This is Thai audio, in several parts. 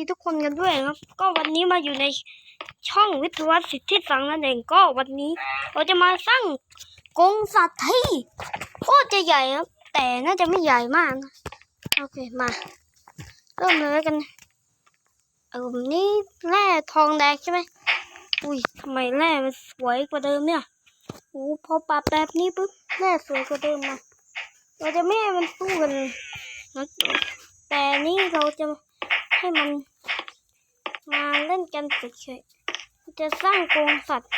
ดีทุกคนกันด้วยนะครับ ก็วันนี้มาอยู่ในช่องวิทยวัฒน์สิทธิสังนั่นเองก็วันนี้เราจะมาสร้างกรงสัตว์ที่โคตรจะใหญ่ครับ แต่น่าจะไม่ใหญ่มากนะโอเคมา เริ่มเลยกันเออแบบนี้แร่ทองแดงใช่ไหมอุ้ยทำไมแร่มันสวยกว่าเดิมเนี่ยโอ้พอปรับแบบนี้ปุ๊บแร่สวยกว่าเดิมนะเราจะไม่ให้มันสู้กันนะแต่นี่เราจะให้มัน มาเล่นกันเฉยๆจะสร้างกรงสัตว์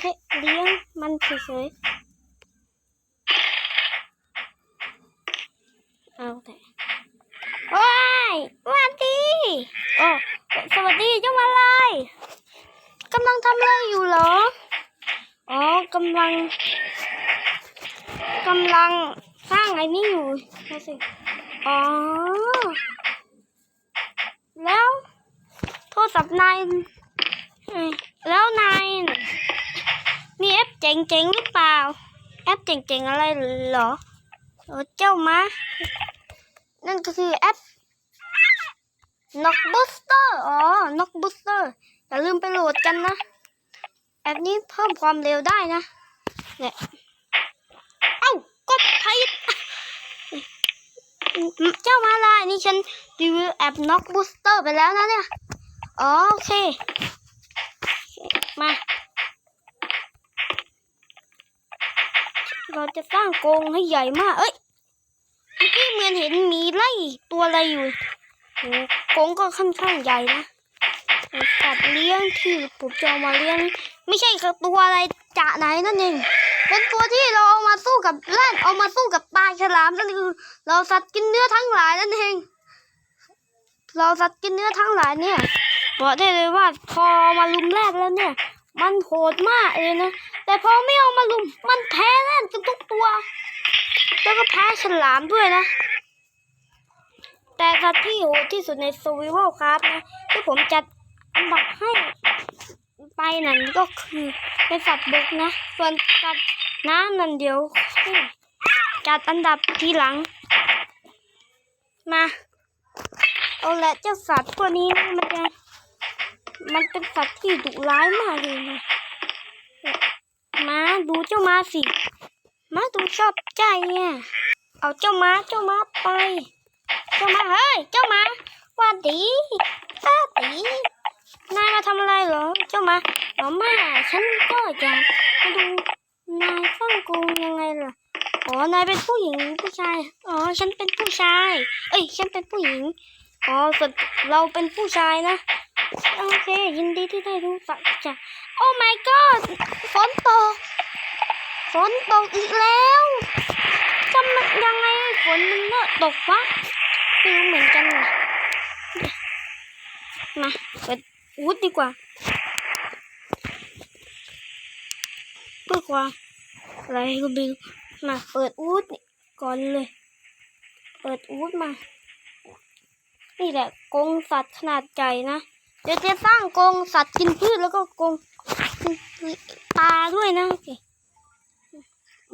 ให้เลี้ยงมันเฉยๆเอาแต่ว้ายสวัสดีโอ้สวัสดีเจ้ามาลายกำลังทำอะไรอยู่เหรอ อ๋อกำลังกำลังสร้างไอ้นี่อยู่นะสิ อ๋อ แล้ว โทรศัพท์นายแล้วนายน่ะมีแอปเจ๋งๆหรือเปล่า แอปเจ๋งๆอะไรหรอเอ้ามา นั่นก็คือแอป Knock Booster อ๋อ Knock Booster อย่าลืมไปโหลดกันนะ แอปนี้เพิ่มความเร็วได้นะ เนี่ยเอ้ากดผิดเจ้ามาลายนี่ฉันรีวิวแอป Knock Booster ไปแล้วนะเนี่ย อ๋อโอเค มา เราจะสร้างกรงให้ใหญ่มาก เอ้ยเมื่อกี้เหมือนเห็นมีไล่ตัวอะไรอยู่โหกรงก็ค่อนข้างใหญ่นะสัตว์เลี้ยงที่ผมจะเอามาเลี้ยง ไม่ใช่คือตัวอะไรจะไหนนั่นเองเป็นตัวที่เราเอามาสู้กับแรดเอามาสู้กับปลาฉลามนั่นคือ เราสัตว์กินเนื้อทั้งหลายนั่นเอง เราสัตว์กินเนื้อทั้งหลายเนี่ย บอกได้เลยว่าพอมาลุมแรกแล้วเนี่ย มันโหดมากเลยนะ แต่พอไม่เอามาลุม มันแพ้แรดกันทุกตัว แล้วก็แพ้ฉลามด้วยนะ แต่สัตว์ที่โหดที่สุดใน Survival Cup นะที่ผมจัดอันดับให้ไปนั่นก็คือเป็นสัตว์บกนะ ส่วนสัตว์น้ำนั่นเดี๋ยว จัดอันดับทีหลัง มา เอาละเจ้าสัตว์พวกนี้มันจะ มันเป็นสัตว์ที่ดุร้ายมากเลยนะมาดูเจ้ามาสิมาดูชอบใจเนี่ยเอาเจ้าม้าเจ้าม้าไป เจ้าม้าเฮ้ยเจ้าม้าว่าดีป้าตีนายมาทำอะไรเหรอ เจ้าม้าหมอมาฉันก็อยากมาดูนายสร้างกรงยังไงล่ะอ๋อนายเป็นผู้หญิงผู้ชายอ๋อฉันเป็นผู้ชาย เอ้ยฉันเป็นผู้หญิงอ๋อส่วนเราเป็นผู้ชายนะ โอเค ยินดีที่ได้รู้จักจ้ะโอ้ my god ฝนตก ฝนตกอีกแล้วทำไมยังไงฝนมันเลิกตกวะไม่รู้เหมือนกันว่ะมาเปิดวูดดีกว่าเพื่อความอะไรก็บิวมาเปิดวูดก่อนเลย เปิดวูดมา นี่แหละกงสัตว์ขนาดใหญ่นะ เดี๋ยวจะสร้างกรงสัตว์กินพืชแล้วก็กรงปลาด้วยนะโอเค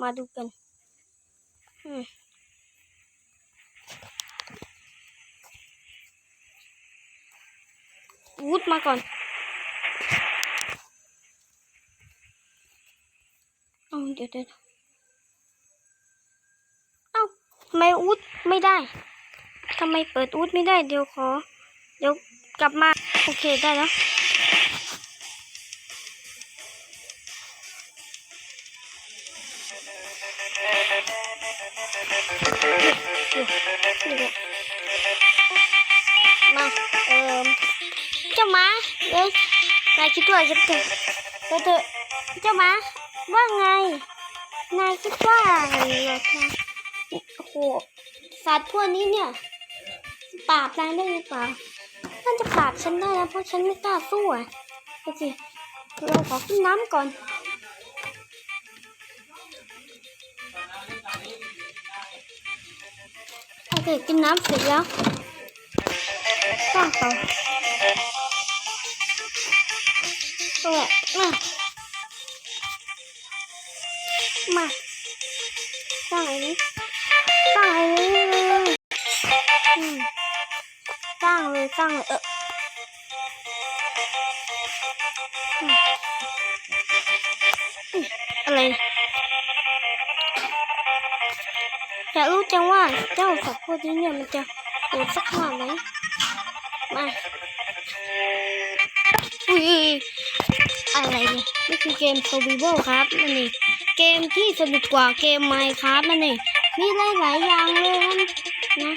มาดูกันอูดมาก่อนเอาเดี๋ยวเดี๋ยวเอ้าทำไมวูดไม่ได้ทำไมเปิดวูดไม่ได้ เดี๋ยวขอ เดี๋ยว กลับมา โอเคได้แล้วมาเอ่อเจ้าหมาเดี๋ยวนายคิดว่าจะเถอะเดี๋ยวเถอะเจ้าหมาว่าไง นายคิดว่าไงเหรอคะโอ้โหสัตว์พวกนี้เนี่ยปราบนายได้หรือเปล่า ปราบฉันได้แล้วเพราะฉันไม่กล้าสู้อะโอเคเราขอกินน้ำก่อนโอเคกินน้ำเสร็จแล้วสร้างต่อตัวอะ อะไรอยากรู้จังว่าเจ้าสัตว์พวกนี้เนี่ยมันจะโหดสักขนาดไหนมาอุ้ยอะไรเนี่ยนี่คือเกม survival ครับนั่นนี่เกมที่สนุกกว่าเกม Minecraft นั่นนี่มีหลายๆอย่างเลยนะ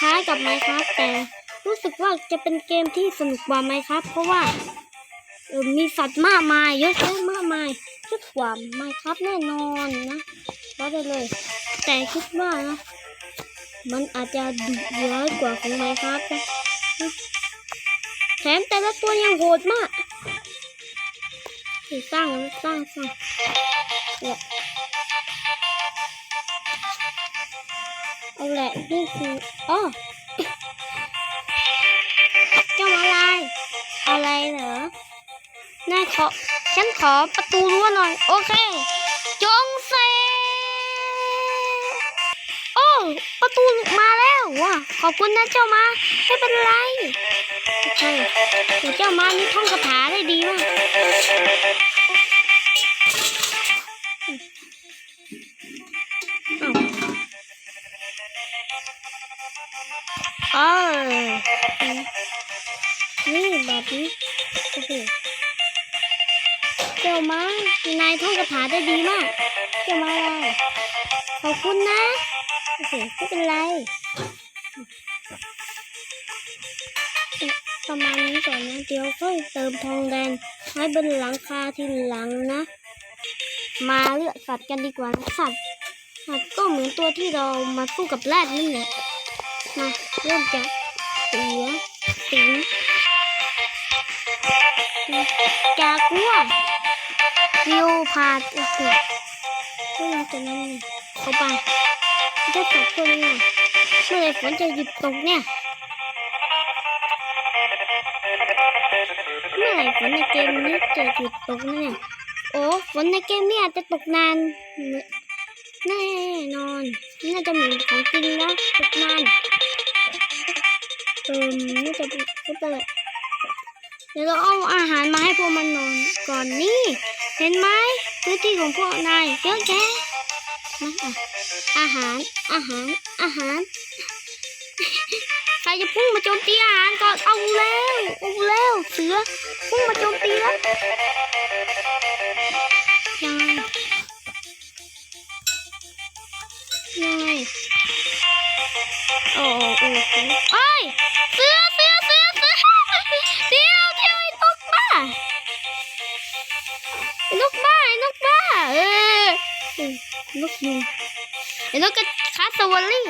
คล้ายกับ Minecraft แต่รู้สึกว่าจะเป็นเกมที่สนุกกว่า Minecraft เพราะว่ามีสัตว์มากมายเยอะแยะมากมาย เยอะกว่า Minecraft แน่นอนนะว่าได้เลย แต่คิดว่านะมันอาจจะดุร้ายกว่าของ Minecraft นะแถมแต่ละตัวยังโหดมากสร้างสร้างสร้างเนี่ยเอาแหละนี่คืออ๋อเจ้าอะไร อะไรเหรอนายขอ ฉันขอประตูรั้วหน่อย โอเค จงเซโอ้ประตูมาแล้วว่ะขอบคุณนะเจ้ามา ไม่เป็นไรใช่เจ้ามานี่ท่องคาถาได้ดีมากอ้าวเอนี่แบบนี้โอ้โห จ้าม้านายท่องคาถาได้ดีมาก เจ้ามาอะไรขอบคุณนะโอเคไม่เป็นไร ประมาณนี้ก่อนนะ เดี๋ยวค่อยเติมทองแดงไว้บนหลังคาทีหลังนะ มาเลือกสัตว์กันดีกว่านะสัตว์สัตว์ก็เหมือนตัวที่เรามาสู้กับแรดนี่แหละมาเริ่มจากเสือสิงจากัว วิวพาดโอเคพวกเราจะนั่งเข้าไปจะตกตัวนี้เมื่อไรฝนจะหยุดตกเนี่ยเมื่อไรฝนในเกมนี้จะหยุดตกเนี่ยโอ้ฝนในเกมนี้อาจจะตกนานแน่นอนน่าจะเหมือนของจริงนะตกนานเออน่าจะเป็นก็เป็นไรเดี๋ยวเราเอาอาหารมาให้พวกมันนอนก่อนนี่ เห็นไหมพื้นที่ของพวกนายเยอะแยะอาหาร อาหาร อาหาร ใครจะพุ่งมาโจมตีอาหารก่อน เอาแล้วเอาแล้วเสือ พุ่งมาโจมตีแล้วยังไงยังไงโอ้โอ้โอ้โอ้เอ้ยเสือ ไอ้นกกระคาสวอลี่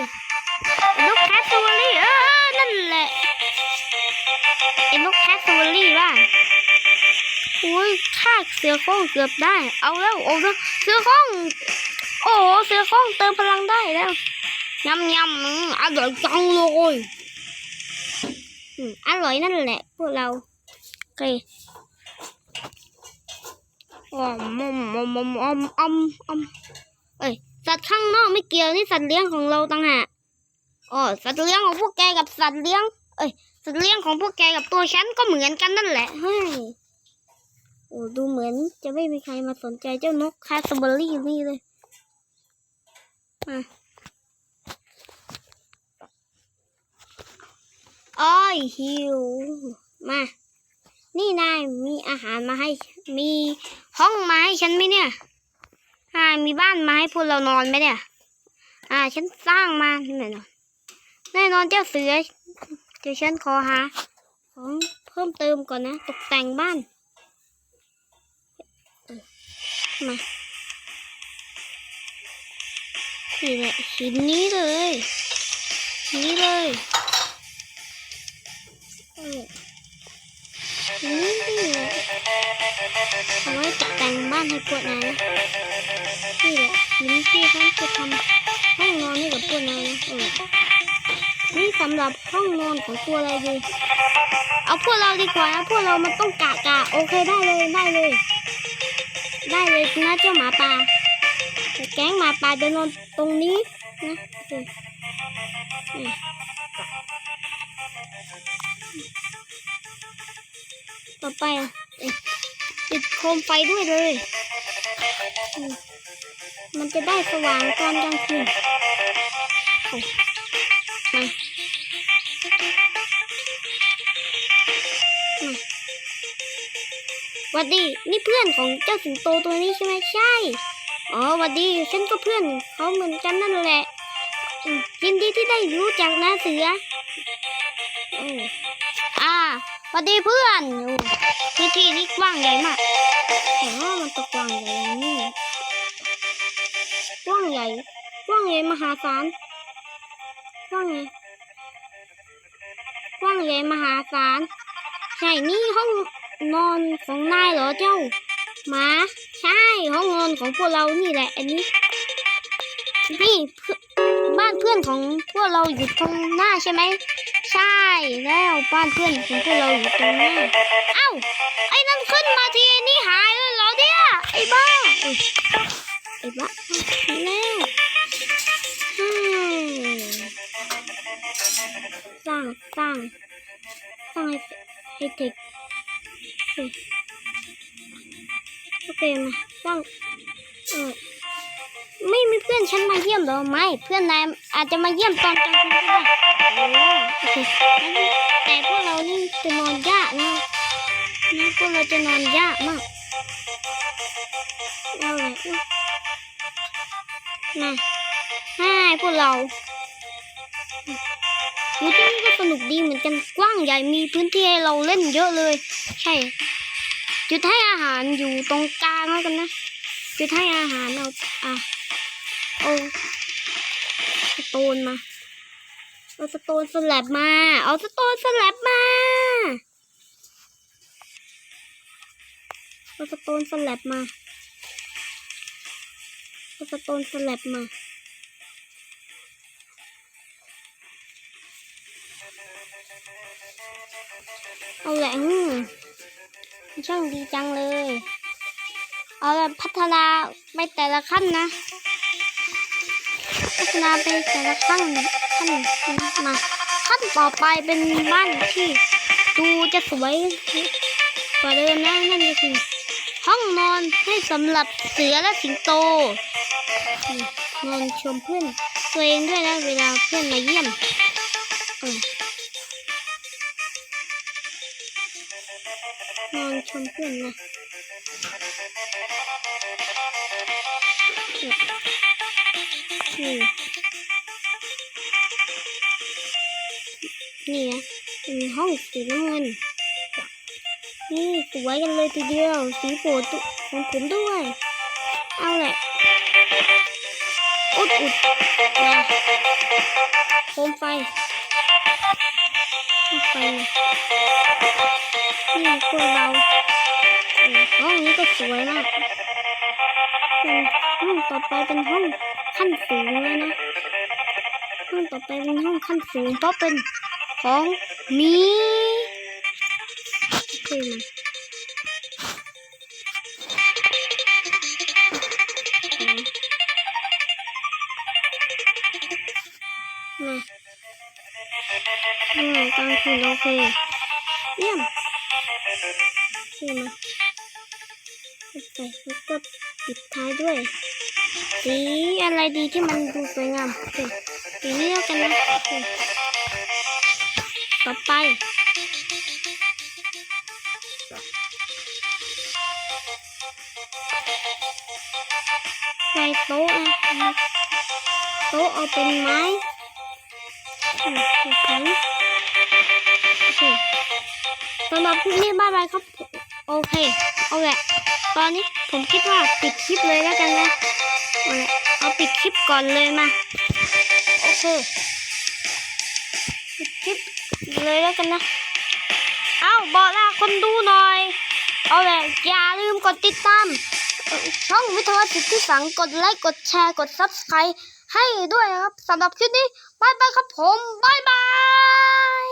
ไอ้นกแคสวอลี่เออนั่นแหละไอ้นกแคสวอลลี่บ้าอุ้ยฆ่าเสือโคร่งเกือบได้ เอาแล้วเอาแล้วเสือโคร่งโอ้เสือโคร่งเติมพลังได้แล้วยำยำอืมอร่อยจังเลยอืมอร่อยนั่นแหละพวกเราโอเคอ๋อมอมมอมอมอมอมอม เอ้ยสัตว์ข้างนอกไม่เกี่ยวนี่สัตว์เลี้ยงของเราต่างหากอ๋อสัตว์เลี้ยงของพวกแกกับสัตว์เลี้ยง เอ้ย สัตว์เลี้ยงของพวกแกกับตัวฉันก็เหมือนกันนั่นแหละเฮ้ยโอ้ดูเหมือนจะไม่มีใครมาสนใจเจ้านกคาสเบอรี่นี่เลยมาอ้อยหิว มา นี่นายมีอาหารมาให้ มีห้องมาให้ฉันไหมเนี่ย อ่า มีบ้านมาให้พวกเรานอนไหมเนี่ย อ่า ฉันสร้างมาแน่นอนแน่นอนเจ้าเสือเดี๋ยวฉันขอหาของเพิ่มเติมก่อนนะ ตกแต่งบ้านมานี่แหละหินนี้เลย นี้เลย เออ นี่แหละเอาไว้ตกแต่งบ้านให้พวกนายนะนี่แหละหินที่ฉันจะทำห้องนอนให้กับพวกนายนะเออนี่สำหรับห้องนอนของตัวอะไรดี เอาพวกเราดีกว่านะพวกเรามันต้องกะกะโอเคได้เลยได้เลย ได้เลยนะเจ้าหมาป่าแก๊งหมาป่าจะนอนตรงนี้นะ ไปอะเอ๊ะติดโคมไฟด้วยเลย มันจะได้สว่างตอนกลางคืนโอ้มามาหวัดดี นี่เพื่อนของเจ้าสิงโตตัวนี้ใช่ไหมใช่ อ๋อหวัดดี ฉันก็เพื่อนเขาเหมือนกันนั่นแหละยินดีที่ได้รู้จักนะเสืออ้อ่าวัดดีเพื่อนอ พื้นที่นี้กว้างใหญ่มากแต่ว่ามันตกกว้างใหญ่ย่างนี่กว้างใหญ่กว้างใหญ่มหาศาลกว้างใหญ่กว้างใหญ่มหาศาลใช่นี่ห้องนอนของนายเหรอเจ้าหมาใช่ห้องนอนของพวกเรานี่แหละ อันนี้นี่เพื่อบ้านเพื่อนของพวกเราอยู่ตรงหน้าใช่ไหมใช่แล้วบ้านเพื่อนของพวกเราอยู่ตรงหน้า ไอ้บ้าแล้วอืมสร้างสร้างสร้างให้ให้เด็กเฮ้ยโอเคมาสร้างเออไม่มีเพื่อนฉันมาเยี่ยมหรอไม่เพื่อนนายอาจจะมาเยี่ยมตอนกลางคืนก็ได้โอ้โอเคแต่พวกเรานี่จะนอนยากนะนะพวกเราจะนอนยากมากเอาเลย มาให้พวกเรายูที่นี่ก็สนุกดีเหมือนกันกว้างใหญ่มีพื้นที่ให้เราเล่นเยอะเลย ใช่ จุดให้อาหารอยู่ตรงกลางแล้วกันนะ จุดให้อาหารเอาอะเอาสโตนมา เอาสโตนสแลบมา เอาสโตนสแลบมา เอาสโตนสแลบมา เอาสโตนสแลบมาเอาแหละอืมช่างดีจังเลย เอาละพัฒนาไปแต่ละขั้นนะ พัฒนาไปแต่ละขั้นขั้นมาขั้นต่อไปเป็นบ้านที่ดูจะสวยกว่าเดิมนะนั่นก็คือห้องนอนให้สำหรับเสือและสิงโต นอนชมเพื่อนตัวเองด้วยนะเวลาเพื่อนมาเยี่ยมอนอนชมเพื่อนนะนี่นี่นะเป็นห้องสีน้ำเงินนี่สวยกันเลยทีเดียว สีโปรดของผมด้วย เอาแหละ ดอุดมาโคมไฟโคมไฟนี่พวกเราห้องนี้ก็สวยมากเป็นห้องต่อไปเป็นห้องขั้นสูงแล้วนะห้องต่อไปเป็นห้องขั้นสูงเพราะเป็นของมีขึ้นม นโอเคเยี่ยมขึ้นมาใส่แล้วก็ปิดท้ายด้วยสีอะไรดีที่มันดูสวยงามสีนี้แล้วกันนะต่อไปใส่โต๊ะนะโต๊ะเอาเป็นไม้อืมโอ เคสำหรับคลิปนี้บ๊ายบายครับ โอเคเอาแหละตอนนี้ผมคิดว่าปิดคลิปเลยแล้วกันนะเอาละเอาปิดคลิปก่อนเลยมาโอเคปิดคลิปเลยแล้วกันนะ เอาบอกลาคนดูหน่อย เอาแหละอย่าลืมกดติดตามช่องวิทยาสิทธิสังกดไลค์กดแชร์กด subscribe ให้ด้วยนะครับสำหรับคลิปนี้บายบายครับผมบายบาย